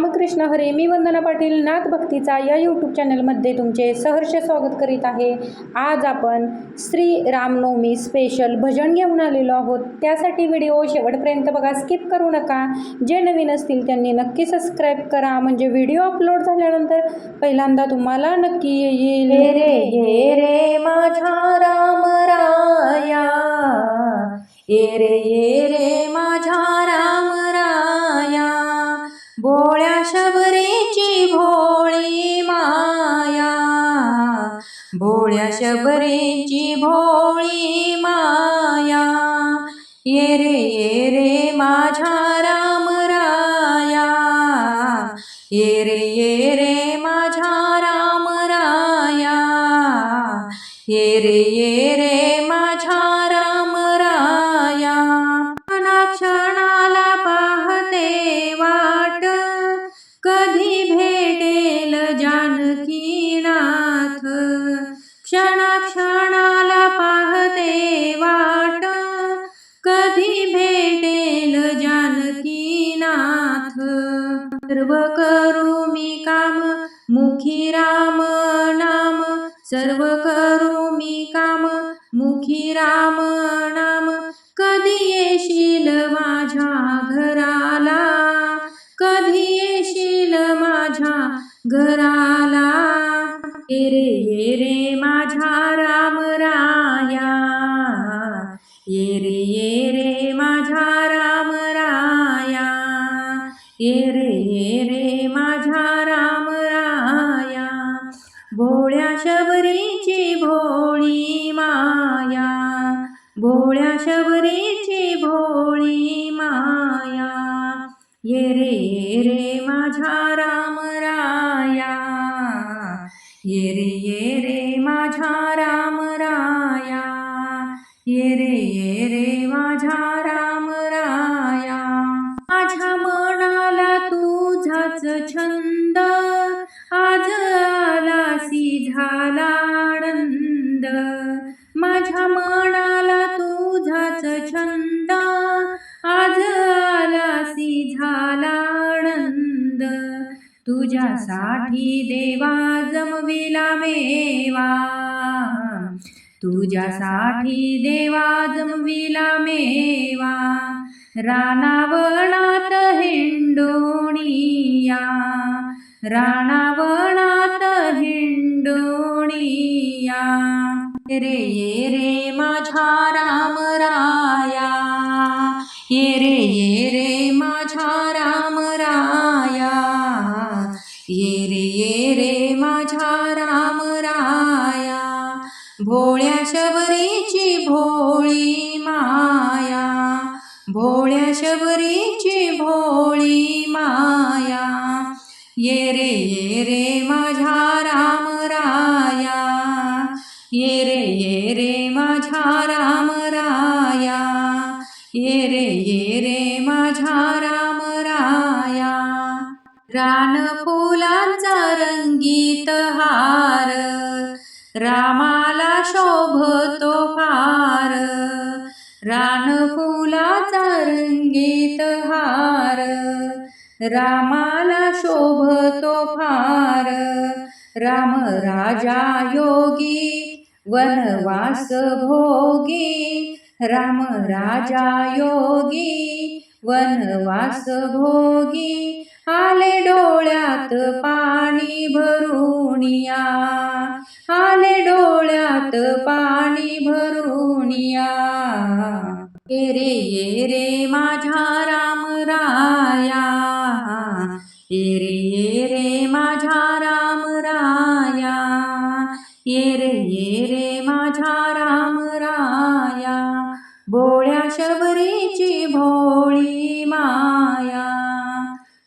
रामकृष्ण हरे मी वंदना पाटील नाथ भक्तीचा या यूट्यूब चॅनलमध्ये तुमचे सहर्ष स्वागत करीत आहे. आज आपण श्री रामनवमी स्पेशल भजन घेऊन आलेलो आहोत. त्यासाठी व्हिडिओ शेवटपर्यंत बघा स्किप करू नका. जे नवीन असतील त्यांनी नक्की सबस्क्राईब करा. म्हणजे व्हिडिओ अपलोड झाल्यानंतर पहिल्यांदा तुम्हाला नक्की येईल. रे ये रे माझ्या राम राया. ये रे ये भोळ्या शबरीची भोळी माया. ये रे ये रे माझ्या मुखी राम नाम. कधी येशील माझ्या घराला? कधी येशील माझ्या घराला? ये रे ये रे माझ्या राम राया. ये रे ये रे माझ्या राम राया. ये रे ये रे माझ्या राम राया. भोळ्या शब्द भोळ्या शबरीची भोळी माया. ये रे ये रे माझ्या राम राया. ये रे ये रे माझ्या राम राया. ये रे ये रे माझ्या राम राया. माझ्या मनाला तुझाच छंद. आज आलासी झाला आनंद. माझ्या मना तुझ्यासाठी देवा जमविला मेवा. तुझ्यासाठी देवा जमविला मेवा. रानावनात हिंडोणिया. रानावनात हिंडोणिया. रे ये रे माझ्या राम राया ये रे ये रे माझ्या शबरीची भोळी माया भोळ्या शबरीची भोळी माया. ये रे ये रे माझ्या राम राया ये रे ये रे माझ्या राम राया ये रे ये रे माझ्या राम राया रान फुलांचा रंगीत हार रामाला शोभतो फार. रान फुलाचा रंगीत हार. रामाला शोभतो फार. राम राजा योगी वनवास भोगी. राम राजा योगी वनवास भोगी आले डोळ्यात पाणी भरूनिया. आले डोळ्यात पाणी भरूनिया. ये रे ये रे माझ्या राम राया. ये रे ये रे माझ्या राम राया. ये रे ये रे माझ्या राम राया. भोळ्या शबरीची भोळी माया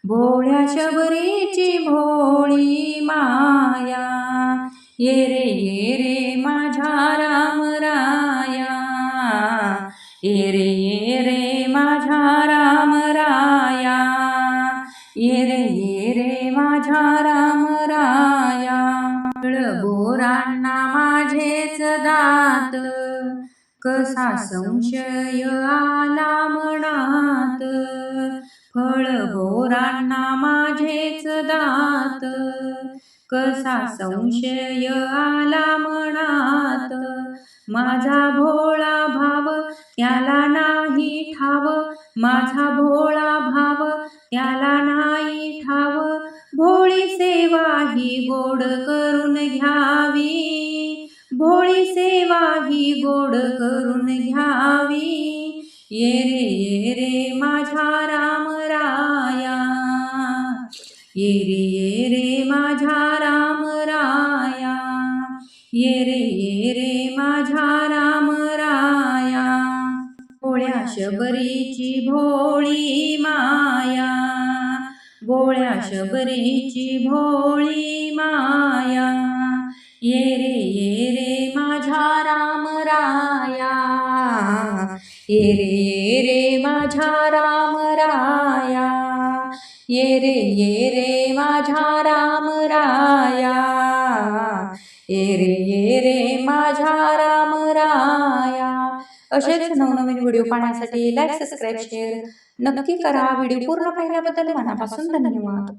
भोळ्या शबरीची भोळी माया ये रे ये रे माझ्या राम राया ये रे ये रे माझ्या राम राया ये रे ये रे माझ्या राम राया. बोरांना माझेच दात कसा संशय आला मनात फळ भोरांना माझेच दात. कसा संशय आला मनात माझा भोळा भाव त्याला नाही ठाव. माझा भोळा भाव त्याला नाही ठाव. भोळी सेवा ही गोड करून घ्यावी. भोळी सेवा ही गोड करून घ्यावी. ये रे ये रे माझ्या राम राया. ये रे ये रे माझ्या राम राया. ये रे ये रे माझ्या राम राया. भोळ्या शबरीची भोळी माया. भोळ्या शबरीची भोळी माया. ये रे ये रे माझा राम राया. ये रे ये रे माझा राम राया. ये रे ये रे माझा राम राया. ये रे ये रे माझा राम राया. असेच नवनवीन व्हिडिओ पाहण्यासाठी लाईक सबस्क्राईब शेअर नक्की करा. व्हिडिओ पूर्ण पाहिल्याबद्दल मनापासून धन्यवाद.